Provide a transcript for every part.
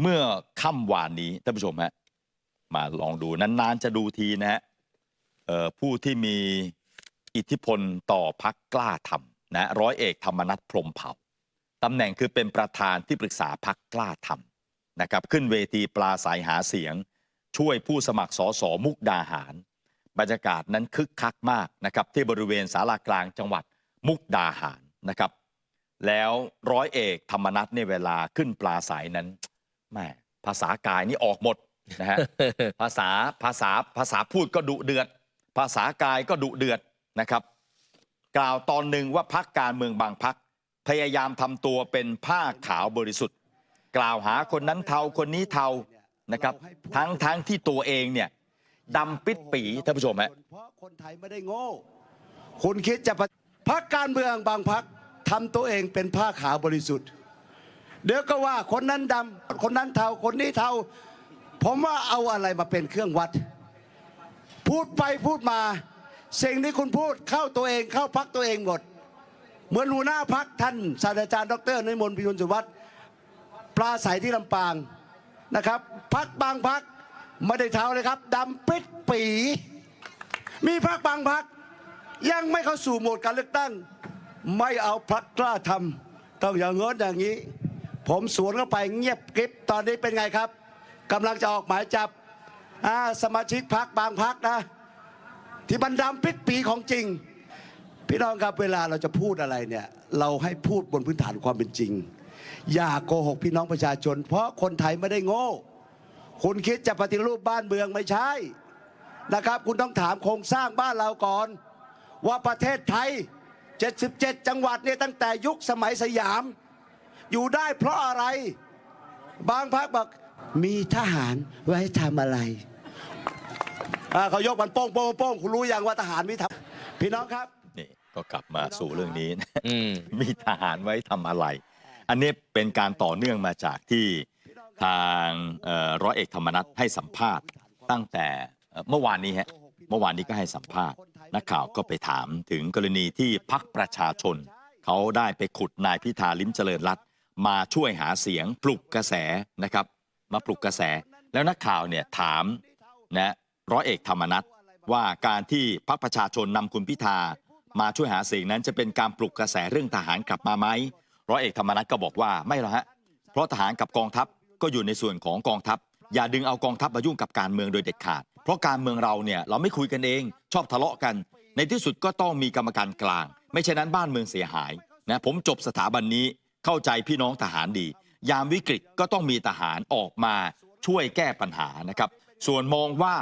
เมื่อค่ำวานนี้ท่านผู้ชมฮะมาลองดูนานๆจะดูทีนะฮะผู้ที่มีอิทธิพลต่อพักกล้าทำนะร้อยเอกธรรมนัฐพรมเผ่าตำแหน่งคือเป็นประธานที่ปรึกษาพักกล้าทำนะครับขึ้นเวทีปลาสายหาเสียง ช่วยผู้สมัครสอสอมุกดาหาร บรรยากาศนั้นคึกคักมากนะครับที่บริเวณศาลากลางจังหวัดมุกดาหารนะครับ แล้วร้อยเอกธรรมนัฐในยเวลาขึ้นปลาสายนั้น แหม่ภาษากายนี่ออกหมดนะฮะภาษาภาษาภาษาพูดก็ดุเดือด ภาษากายก็ดุเดือดนะครับ กล่าวตอนหนึ่งว่าพักการเมืองบางพักพยายามทำตัวเป็นผ้าขาวบริสุทธิ์ กล่าวหาคนนั้นเทาคนนี้เทานะครับ ทั้งทั้งที่ตัวเองเนี่ยดำปิดปีท่านผู้ชมฮะเพราะคนไทยไม่ได้โง่คุณคิดจะปะพักการเมืองบางพักทำตัวเองเป็นผ้าขาวบริสุทธิ์ เดี๋ยวก็ว่าคนนั้นดำคนนั้นเทาคนนี้เทาผมว่าเอาอะไรมาเป็นเครื่องวัด พูดไปพูดมา สิ่งที่คุณพูดเข้าตัวเองเข้าพักตัวเองหมด เหมือนหัวหน้าพักท่านศาสตราจารย์ ดรนิมนต์พิรุณสุวัฒปลาใสที่ลำปางนะครับพักบางพักไม่ได้เทาเลยครับดำปิดปี มีพักบางพักยังไม่เข้าสู่โหมดการเลือกตั้ง ไม่เอาพักกล้าทำต้องอย่างเงินอย่างนี้ ผมสวนเข้าไปเงียบกริบตอนนี้เป็นไงครับกำลังจะออกหมายจับสมาชิกพักบางพักนะ ที่บันดำพิษปีของจริง พี่น้องครับเวลาเราจะพูดอะไรเนี่ย เราให้พูดบนพื้นฐานความเป็นจริง อย่าโกหกพี่น้องประชาชน เพราะคนไทยไม่ได้โง่ คุณคิดจะปฏิรูปบ้านเมืองไม่ใช่นะครับ คุณต้องถามโครงสร้างบ้านเราก่อน ว่าประเทศไทย 77 จังหวัดเนี่ยตั้งแต่ยุคสมัยสยาม อยู่ได้เพราะอะไร บางพักบอกมีทหารไว้ทำอะไรอ่าเขายกมันโป้งโป้งโป้งคุณรู้ยังว่าทหารมีทำพี่น้องครับ นี่ก็กลับมาสู่เรื่องนี้นะอืม มีทหารไว้ทำอะไร อันนี้เป็นการต่อเนื่องมาจากที่ทางเอ่อร้อยเอกธรรมนัฐให้สัมภาษณ์ ตั้งแต่เอ่อเมื่อวานนี้ฮะเมื่อวานนี้ก็ให้สัมภาษณ์นักข่าวก็ไปถามถึงกรณีที่พักประชาชน เขาได้ไปขุดนายพิธาลิ้มเจริญรัตน์ มาช่วยหาเสียงปลุกกระแสนะครับ มาปลุกกระแส แล้วนักข่าวเนี่ยถามนะร้อยเอกธรรมนัฐว่าการที่พักประชาชนนำคุณพิธามาช่วยหาเสียงนั้นจะเป็นการปลุกกระแสเรื่องทหารกลับมาไหมร้อยเอกธรรมนัฐก็บอกว่าไม่หรอกฮะเพราะทหารกับกองทัพก็อยู่ในส่วนของกองทัพ อย่าดึงเอากองทัพมายุ่งกับการเมืองโดยเด็ดขาด เพราะการเมืองเราเนี่ยเราไม่คุยกันเอง ชอบทะเลาะกัน ในที่สุดก็ต้องมีกรรมการกลาง ไม่เช่นนั้นบ้านเมืองเสียหายนะผมจบสถาบันนี้ เข้าใจพี่น้องทหารดี ยามวิกฤตก็ต้องมีทหารออกมาช่วยแก้ปัญหานะครับ ส่วนมองว่า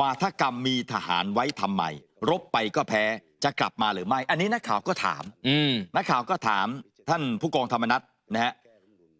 วาทกรรมมีทหารไว้ทำไมรบไปก็แพ้จะกลับมาหรือไม่ อันนี้นักข่าวก็ถามอืมนักข่าวก็ถามท่านผู้กองธรรมนัฐนะฮะ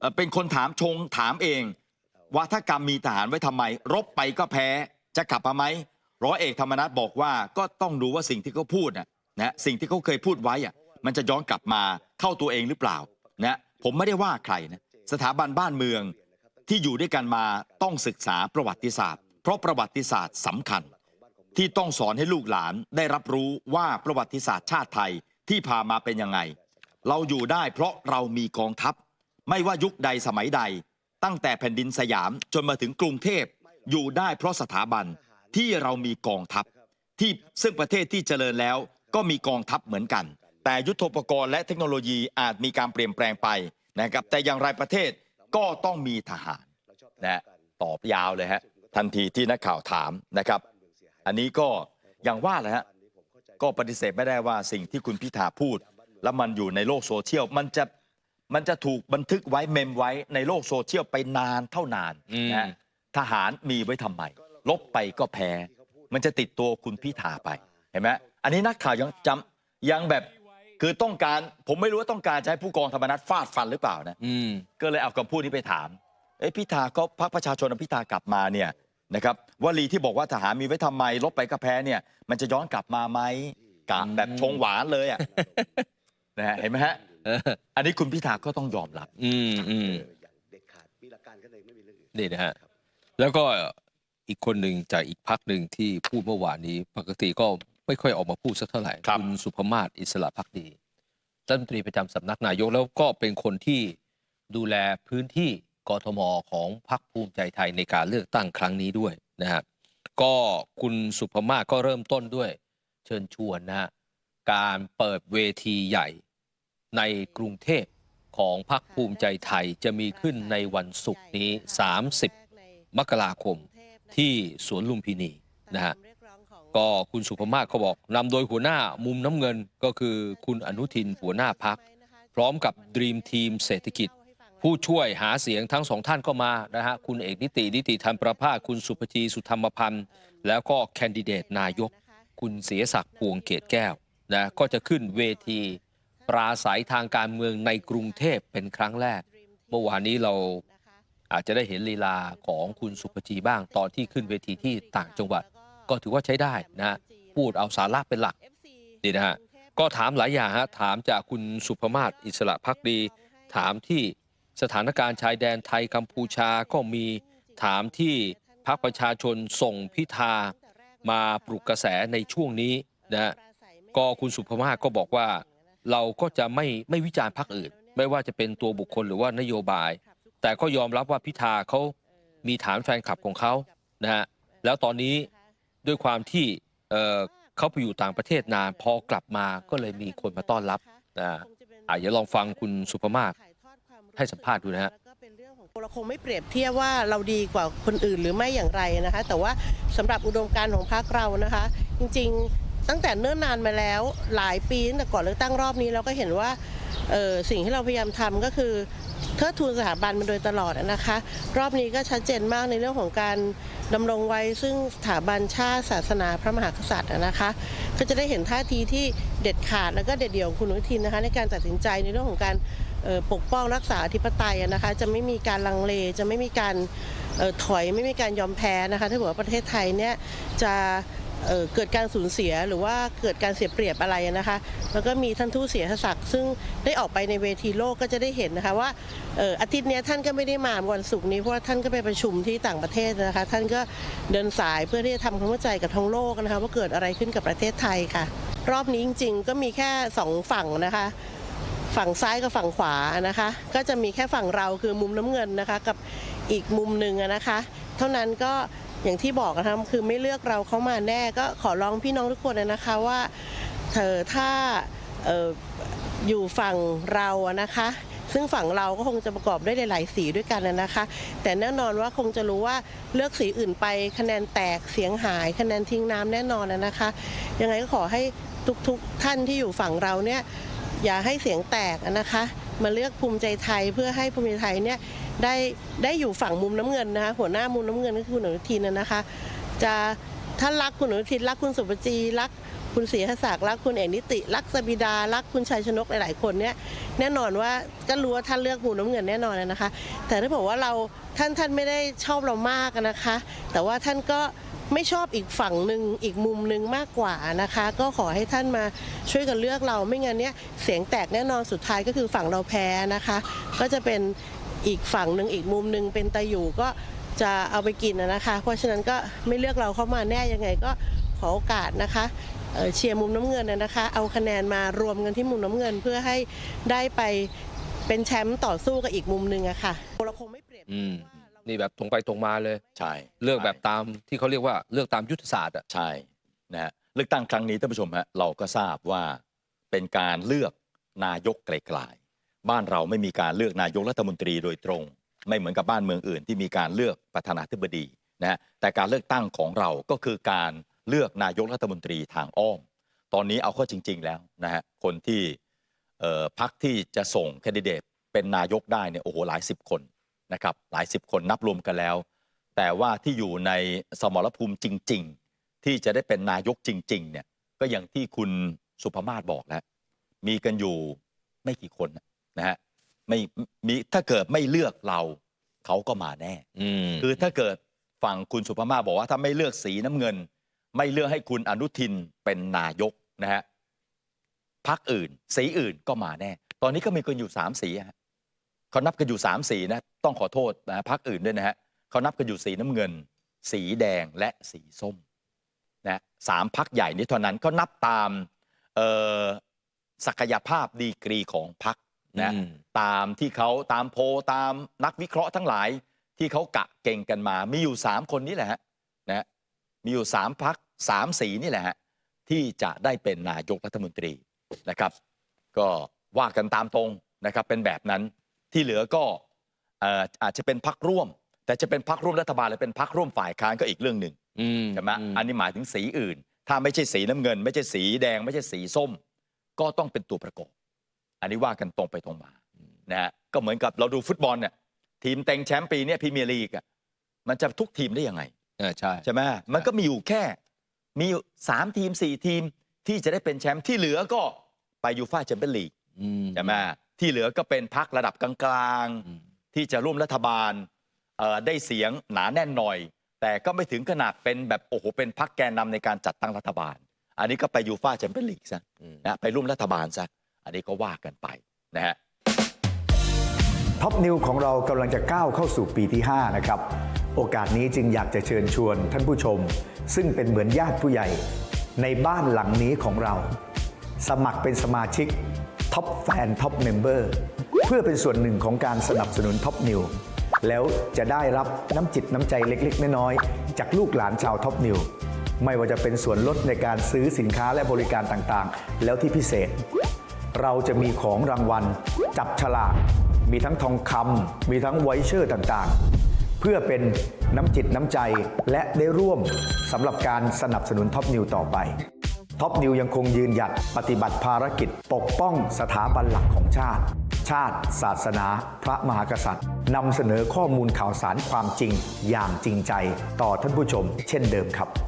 เอ่อเป็นคนถามชงถามเองว่าถ้ากรรมมีทหารไว้ทำไม รบไปก็แพ้จะกลับมาไหมร้อยเอกธรรมนัฐบอกว่าก็ต้องดูว่าสิ่งที่เขาพูดนะนะสิ่งที่เขาเคยพูดไว้อะมันจะย้อนกลับมาเข้าตัวเองหรือเปล่า นะผมไม่ได้ว่าใครนะสถาบันบ้านเมืองที่อยู่ด้วยกันมาต้องศึกษาประวัติศาสตร์ เพราะประวัติศาสตร์สำคัญ ที่ต้องสอนให้ลูกหลานได้รับรู้ว่าประวัติศาสตร์ชาติไทยที่พามาเป็นยังไง เราอยู่ได้เพราะเรามีกองทัพ ไม่ว่ายุคใดสมัยใด ตั้งแต่แผ่นดินสยามจนมาถึงกรุงเทพอยู่ได้เพราะสถาบันที่เรามีกองทัพ ที่ซึ่งประเทศที่เจริญแล้วก็มีกองทัพเหมือนกัน แต่ยุทโธปกรณ์และเทคโนโลยีอาจมีการเปลี่ยนแปลงไปนะครับแต่อย่างไรประเทศก็ต้องมีทหารนะฮะตอบยาวเลยฮะทันทีที่นักข่าวถามนะครับ อันนี้ก็อย่างว่าแหละฮะก็ปฏิเสธไม่ได้ว่าสิ่งที่คุณพิธาพูด แล้วมันอยู่ในโลกโซเชียลมันจะมันจะถูกบันทึกไว้เมมไว้ในโลกโซเชียลไปนานเท่านานอืมนะฮะทหารมีไว้ทำไมลบไปก็แพ้ มันจะติดตัวคุณพิธาไปเห็นไหมอันนี้นักข่าวยังจำยังแบบ คือต้องการผมไม่รู้ว่าต้องการจะให้ผู้กองธรรมนัฐฟาดฟันหรือเปล่านะอืมก็เลยเอาคำพูดนี้ไปถามเอ้ยพิธาก็พรรคประชาชนเอาพิธากลับมาเนี่ยนะครับวลีที่บอกว่าทหารมีไว้ทำไมลบไปก็แพ้เนี่ย มันจะย้อนกลับมาไหมกะแบบชงหวานเลยอะ นะฮะเห็นไหมฮะเอออันนี้คุณพิธาก็ต้องยอมรับ อืมอืมเด็ดขาดมีหลักการกันเองไม่มีเรื่องอื่น นี่นะฮะ แล้วก็อีกคนหนึ่งจากอีกพักหนึ่งที่พูดเมื่อวานนี้ ปกติก็ ไม่ค่อยออกมาพูดสักเท่าไหร่ครับณสุภมาศอิสระพักดีรัฐมนตรีประจำสำนักนายกแล้วก็เป็นคนที่ดูแลพื้นที่กทมของพรรคภูมิใจไทยในการเลือกตั้งครั้งนี้ด้วยนะฮะก็คุณสุภมาศก็เริ่มต้นด้วย เชิญชวนนะฮะการเปิดเวทีใหญ่ในกรุงเทพของพรรคภูมิใจไทยจะมีขึ้นในวันศุกร์นี้ 30 มกราคมที่สวนลุมพินีนะฮะ ก็คุณสุภมาศเขาบอกนำโดยหัวหน้ามุมน้ำเงินก็คือคุณอนุทินหัวหน้าพัก พร้อมกับดีมทีมเศรษฐกิจ ผู้ช่วยหาเสียงทั้งสองท่านก็มานะฮะคุณเอกนิตินิติธรรมประภาคุณสุภจีสุธรรมพันธ์แล้วก็แคนดิเดตนายก คุณเสียศักดิ์พวงเกตแก้วนะก็จะขึ้นเวที ปราศัยทางการเมืองในกรุงเทพเป็นครั้งแรก เมื่อวานนี้เราอาจจะได้เห็นลีลาของคุณสุภจีบ้างตอนที่ขึ้นเวทีที่ต่างจังหวัด ก็ถือว่าใช้ได้นะฮะพูดเอาสาระเป็นหลักนี่นะฮะก็ถามหลายอย่างฮะถามจากคุณสุภมาศอิสระพักดี ถามที่สถานการณ์ชายแดนไทยกัมพูชาก็มีถามที่พรรคประชาชนส่งพิธามาปลุกกระแสในช่วงนี้นะฮะก็คุณสุภมาศก็บอกว่า เราก็จะไม่ไม่วิจารณ์พรรคอื่น ไม่ว่าจะเป็นตัวบุคคลหรือว่านโยบาย แต่ก็ยอมรับว่าพิธาเขามีฐานแฟนคลับของเขานะฮะแล้วตอนนี้ ด้วยความที่เขาไปอยู่ต่างประเทศนานพอกลับมาก็เลยมีคนมาต้อนรับนะอะเดี๋ยวลองฟังคุณสุภมาศให้สัมภาษณ์ดูนะฮะเราคงไม่เปรียบเทียบว่าเราดีกว่าคนอื่นหรือไม่อย่างไรนะคะ แต่ว่าสำหรับอุดมการณ์ของพรรคเรานะคะ จริงๆ ตั้งแต่เนิ่นนานมาแล้วหลายปีตั้งแต่ก่อนเลือกตั้งรอบนี้เราก็เห็นว่า สิ่งที่เราพยายามทำก็คือเทิดทูนสถาบันมาโดยตลอดนะคะ รอบนี้ก็ชัดเจนมากในเรื่องของการดำรงไว้ซึ่งสถาบันชาติศาสนาพระมหากษัตริย์นะคะ ก็จะได้เห็นท่าทีที่เด็ดขาดแล้วก็เด็ดเดี่ยวของคุณอนุทินนะคะ ในการตัดสินใจในเรื่องของการออปกป้องรักษาอธิปไตยนะคะ จะไม่มีการลังเลจะไม่มีการออถอยไม่มีการยอมแพ้นะคะถ้าเกิดว่าประเทศไทยเนี่ยจะ เเกิดการสูญเสียหรือว่าเกิดการเสียเปรียบอะไรนะคะ แล้วก็มีท่านทูตเสียศักดิ์ซึ่งได้ออกไปในเวทีโลกก็จะได้เห็นนะคะว่าอออาทิตย์นี้ท่านก็ไม่ได้มาวันศุกร์นี้เพราะว่าท่านก็ไปประชุมที่ต่างประเทศนะคะ ท่านก็เดินสายเพื่อที่จะทำความเข้าใจกับทั้งโลกนะคะว่าเกิดอะไรขึ้นกับประเทศไทยค่ะ รอบนี้จริง ๆ ก็มีแค่สองฝั่งนะคะฝั่งซ้ายกับฝั่งขวานะคะ ก็จะมีแค่ฝั่งเราคือมุมน้ำเงินนะคะ กับอีกมุมหนึ่งนะคะ เท่านั้นก็ อย่างที่บอกนะคะคือไม่เลือกเราเข้ามาแน่ก็ขอร้องพี่น้องทุกคนนะคะว่าเธอถ้าอยู่ฝั่งเราอะนะคะ ซึ่งฝั่งเราก็คงจะประกอบด้วยหลาย ๆ สีด้วยกันนะคะ แต่แน่นอนว่าคงจะรู้ว่าเลือกสีอื่นไปคะแนนแตกเสียงหายคะแนนทิ้งน้ำแน่นอนนะคะ ยังไงก็ขอให้ทุก ๆ ท่านที่อยู่ฝั่งเราเนี่ยอย่าให้เสียงแตกนะคะ มาเลือกภูมิใจไทยเพื่อให้ภูมิใจไทยเนี่ย ได้ได้อยู่ฝั่งมุมน้ำเงินนะคะหัวหน้ามุมน้ำเงินก็คือคุณอนุทินนะนะคะ จะท่านรักคุณอนุทินรักคุณสุปจีรักคุณศรีหศักดิ์รักคุณเอกนิติ รักสบิดา รักคุณชัยชนกหลาย ๆ คนเนี่ยแน่นอนว่าก็รู้ว่าท่านเลือกมุมน้ำเงินแน่นอนนะคะ แต่ถ้าบอกว่าเราท่านท่านไม่ได้ชอบเรามากนะคะ แต่ว่าท่านก็ไม่ชอบอีกฝั่งหนึ่งอีกมุมหนึ่งมากกว่านะคะ ก็ขอให้ท่านมาช่วยกันเลือกเราไม่งั้นเนี่ยเสียงแตกแน่นอนสุดท้ายก็คือฝั่งเราแพ้นะคะ ก็จะเป็น อีกฝั่งหนึ่งอีกมุมหนึ่งเป็นตะอยู่ก็จะเอาไปกินนะนะคะ เพราะฉะนั้นก็ไม่เลือกเราเข้ามาแน่ยังไงก็ขอโอกาสนะคะเอ่อเชียร์มุมน้ำเงินนะนะคะ เอาคะแนนมารวมกันที่มุมน้ำเงินเพื่อให้ได้ไปเป็นแชมป์ต่อสู้กับอีกมุมหนึ่งอะค่ะเราคงไม่เปรียบอืมนี่แบบตรงไปตรงมาเลยใช่เลือกแบบตามที่เขาเรียกว่าเลือกตามยุทธศาสตร์อะใช่นะฮะเลือกตั้งครั้งนี้ท่านผู้ชมฮะเราก็ทราบว่าเป็นการเลือกนายกไกลๆ บ้านเราไม่มีการเลือกนายกรัฐมนตรีโดยตรง ไม่เหมือนกับบ้านเมืองอื่นที่มีการเลือกประธานาธิบดีนะฮะแต่การเลือกตั้งของเราก็คือการเลือกนายกรัฐมนตรีทางอ้อม ตอนนี้เอาเข้อจริง ๆ แล้วนะฮะคนที่พักที่จะส่งแคนดิเดตเป็นนายกได้เนี่ยโอ้โหหลายสิบคนนะครับหลายสิบคนนับรวมกันแล้ว แต่ว่าที่อยู่ในสมรภูมิจริง ๆ ที่จะได้เป็นนายกจริง ๆ เนี่ยก็อย่างที่คุณสุภมาศบอกแล้วมีกันอยู่ไม่กี่คนนะ ฮะไม่มีถ้าเกิดไม่เลือกเราเขาก็มาแน่ อืมคือถ้าเกิดฝั่งคุณสุภมาศบอกว่าถ้าไม่เลือกสีน้ำเงิน ไม่เลือกให้คุณอนุทินเป็นนายกนะฮะพักอื่น สีอื่นก็มาแน่ ตอนนี้ก็มีกันอยู่สามสีฮะเขานับกันอยู่สามสีนะ ต้องขอโทษนะพักอื่นด้วยนะฮะเขานับกันอยู่สีน้ำเงิน สีแดงและสีส้มนะสามพักใหญ่นี้เท่านั้นก็นับตามเอ่อศักยภาพดีกรีของพัก นะอืมตามที่เขาตามโพลตามนักวิเคราะห์ทั้งหลายที่เขากะเก่งกันมา มีอยู่ 3 คนนี้แหละฮะนะมีอยู่ 3พักสามสีนี่แหละฮะที่จะได้เป็นนายกรัฐมนตรีนะครับ ก็ว่ากันตามตรงนะครับเป็นแบบนั้นที่เหลือก็เอ่ออาจจะเป็นพักร่วม แต่จะเป็นพักร่วมรัฐบาลหรือเป็นพักร่วมฝ่ายค้านก็อีกเรื่องหนึ่งอืมใช่ไหมอืมอันนี้หมายถึงสีอื่น ถ้าไม่ใช่สีน้ำเงิน ไม่ใช่สีแดง ไม่ใช่สีส้ม ก็ต้องเป็นตัวประกอบ อันนี้ว่ากันตรงไปตรงมานะฮะก็เหมือนกับเราดูฟุตบอลเนี่ยทีมเต็งแชมป์ปีเนี้พรีเมียร์ลีกอะมันจะทุกทีมได้ยังไงอ่าใช่ใช่ไหมมันก็มีอยู่แค่ มีอยู่สามทีมสี่ทีมที่จะได้เป็นแชมป์ที่เหลือก็ไปยูฟ่าแชมเปี้ยนลีกอืมใช่ไหมที่เหลือก็เป็นพักระดับกลางอืมๆที่จะร่วมรัฐบาลเอ่อได้เสียงหนาแน่นหน่อย แต่ก็ไม่ถึงขนาดเป็นแบบโอ้โหเป็นพักแกนนำในการจัดตั้งรัฐบาล อันนี้ก็ไปยูฟ่าแชมเปี้ยนลีกซะอืมนะไปร่วมรัฐบาลซะ อันนี้ก็ว่ากันไปนะฮะท็อปนิวของเรากำลังจะก้าวเข้าสู่ปีที่ 5 นะครับ โอกาสนี้จึงอยากจะเชิญชวนท่านผู้ชม ซึ่งเป็นเหมือนญาติผู้ใหญ่ ในบ้านหลังนี้ของเรา สมัครเป็นสมาชิกท็อปแฟนท็อปเมมเบอร์เพื่อเป็นส่วนหนึ่งของการสนับสนุนท็อปนิวแล้วจะได้รับน้ำจิตน้ำใจเล็ก ๆ น้อยๆจากลูกหลานชาวท็อปนิวไม่ว่าจะเป็นส่วนลดในการซื้อสินค้าและบริการต่างๆ แล้วที่พิเศษ เราจะมีของรางวัล จับฉลาก มีทั้งทองคำมีทั้งไวเชอร์ต่างๆ เพื่อเป็นน้ำจิตน้ำใจและได้ร่วมสำหรับการสนับสนุนท็อปนิวต่อไปท็อปนิวยังคงยืนหยัดปฏิบัติภารกิจ ปกป้องสถาบันหลักของชาติ ชาติ ศาสนา พระมหากษัตริย์นำเสนอข้อมูลข่าวสารความจริงอย่างจริงใจ ต่อท่านผู้ชม เช่นเดิมครับ